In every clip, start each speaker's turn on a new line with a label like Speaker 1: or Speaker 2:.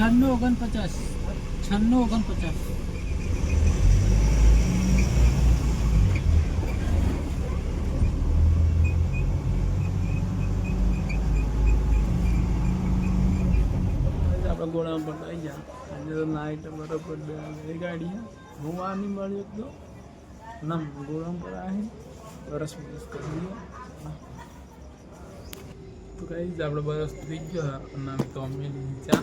Speaker 1: છન્નું ઓગણપચાસ. છન્નું ઓગણપચાસ. આપણે ગોળા પર આવી ગયા. આજે તો નાઈટ બરોબર બે ગાડી હું આ નહીં મળી એક તો? ના ગોળા પર આવે બરસ બરસ કરી તો કઈ આપણે બરસ થઈ ગયો. અને તો અમે ચા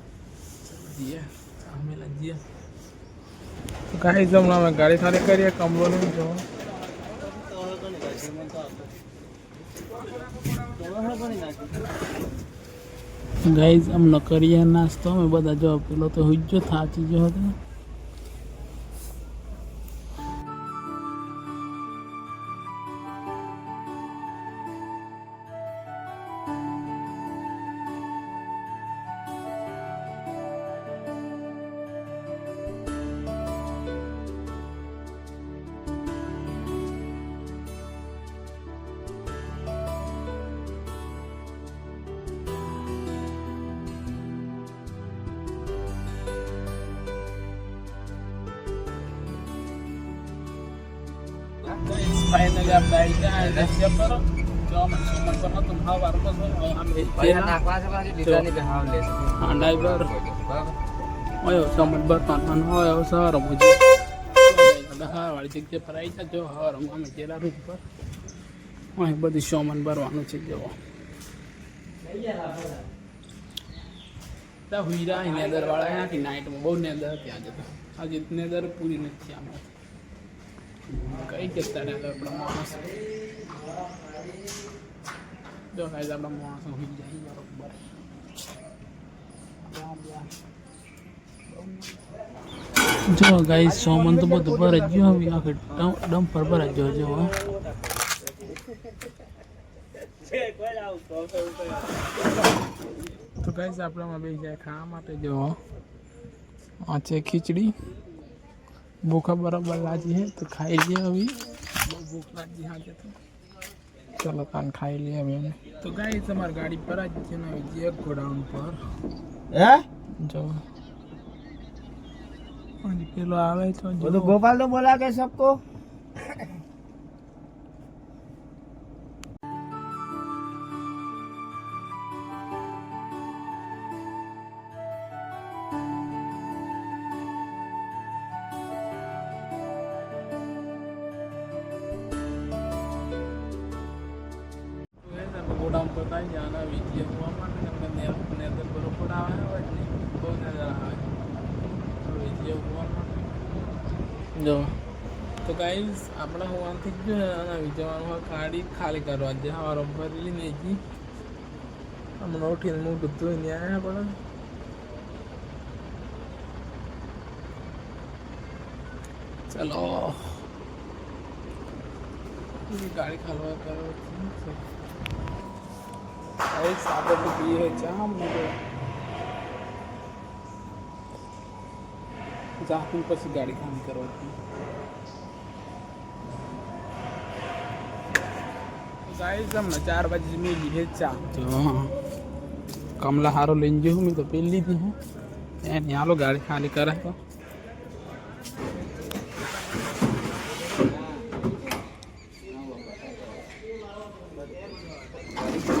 Speaker 1: તો કાંઈ જ હમણાં અમે ગાડી ખાલી કરીએ કમલોનું જો ગાઈઝ અમને કરીએ નાસ્તો અમે બધા જો પેલો તો હુજ્જો થાચી ગયો હતો આવી ગયા જો અમે છો અમે હા ઓયો સમર પર હા આવી પર અહીં બધી સોમન ભરવાનું છે જવો ત્યાં હુઈરા નેદર વાળા નાખી નાઇટમાં બહુ નેદર હતી આજે આજે નેદર પૂરી નથી આમાં. કઈ જતા રહ્યા આપણા માણસ જો કાંઈ આપણા માણસો હોઈ જાય બરોબર જો ગાઈ સોમન તો બધું ભર જ ગયું હવે આખે ડમ્પર ભર જ જો જો તો ગાઈસ આપણે આમાં બેસી જાય ખાવા માટે જો આ છે ખીચડી ભૂખા બરાબર લાગી હે તો ખાઈ લઈએ હવે બહુ ભૂખ લાગી આજે તો ચલો કાન ખાઈ લઈએ હવે અમે તો ગાઈ તમારી ગાડી પર જ છે ને જે ગોડાઉન પર
Speaker 2: હે
Speaker 1: જો અને પેલો આવે તો
Speaker 2: वो तो
Speaker 1: જો
Speaker 2: गोपाल तो बोला ગોડાઉન તો
Speaker 1: થાય છે આના વીજ જમવામાં ને અમને ને અંદર બરોબર આવે હોય ને બહુ નજર આવે. વીજ જમવામાં જો. તો ગાઈઝ આપણે હોવાથી જ આના વિજવાનું હોય ગાડી ખાલી કરવા જે હવાર ભરેલી ને જી હમણાં ઉઠીને હું બધું ત્યાં આપણે ચલો. ગાડી ખાલવા કરો तो जहाँ तुम पर गाड़ी करो। गाइस चार बजे में तो कमला हारो लेंगे हूँ मैं तो पहन ली थी यहाँ गाड़ी खाली कर Thank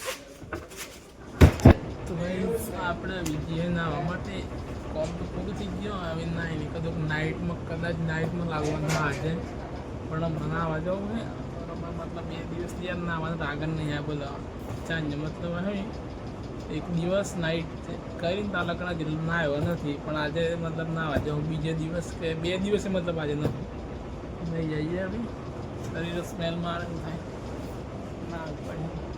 Speaker 1: તો ભાઈ, આપણે બીજી નાવા માટે કોમ તો પૂરું થઈ ગયો. હવે ના નહીં કદાચ નાઇટમાં કદાચ નાઇટમાં લાગવાનું આજે. પણ નાવા જવું હે. મતલબ બે દિવસ યાર ના નાવાનું આગળ નહીં આ બોલો. ચાંજ મતલબ હવે એક દિવસ નાઇટ કરીને તાલકડા જેટલું ના આવ્યો નથી. પણ આજે મતલબ ના નાવા જવું બીજે દિવસ કે બે દિવસે મતલબ આજે નથી. નહીં જઈએ હવે. શરીર સ્મેલ મારે થાય. ના પડે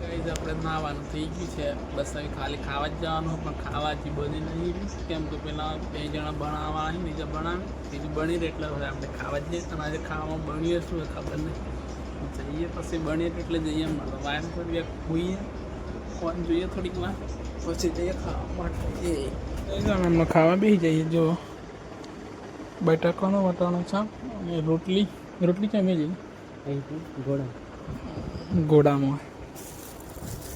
Speaker 1: કઈ આપણે નાવાનું થઈ ગયું છે. બસ હવે ખાલી ખાવા જ જવાનું પણ ખાવાથી બની નહીં કેમ કે પહેલાં બે જણા બનાવવા આવી બીજા બનાવે બીજું બની રહે એટલે હવે આપણે ખાવા જ નહીં અને આજે ખાવામાં બનીએ શું એ ખબર નહીં. જઈએ પછી બનીએ એટલે જઈએ મળો વાયર થોડી વાર ખોઈએ ફોન જોઈએ થોડીક વાર. પછી જઈએ ખાવા માટે. અમે ખાવા બેસી જઈએ જો. બટાકાનો વટાણો છે અને રોટલી. રોટલી કેમ જઈએ? ગોળા ઘોડામાં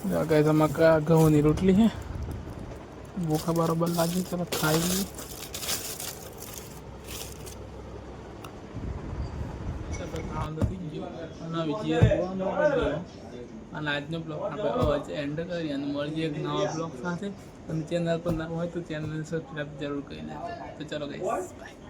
Speaker 1: ગઈ મકા ઘઉંની રોટલી છે ભૂખા બરોબર લાગી ચલો ખાઈ લઈએ અને આજનો બ્લોગ આપણે એન્ડ કરી અને મળીએ એક નવા બ્લોગ સાથે અને ચેનલ પર ના હોય તો ચેનલ સબસ્ક્રાઈબ જરૂર કરી નાખજો તો ચલો ગઈ બાય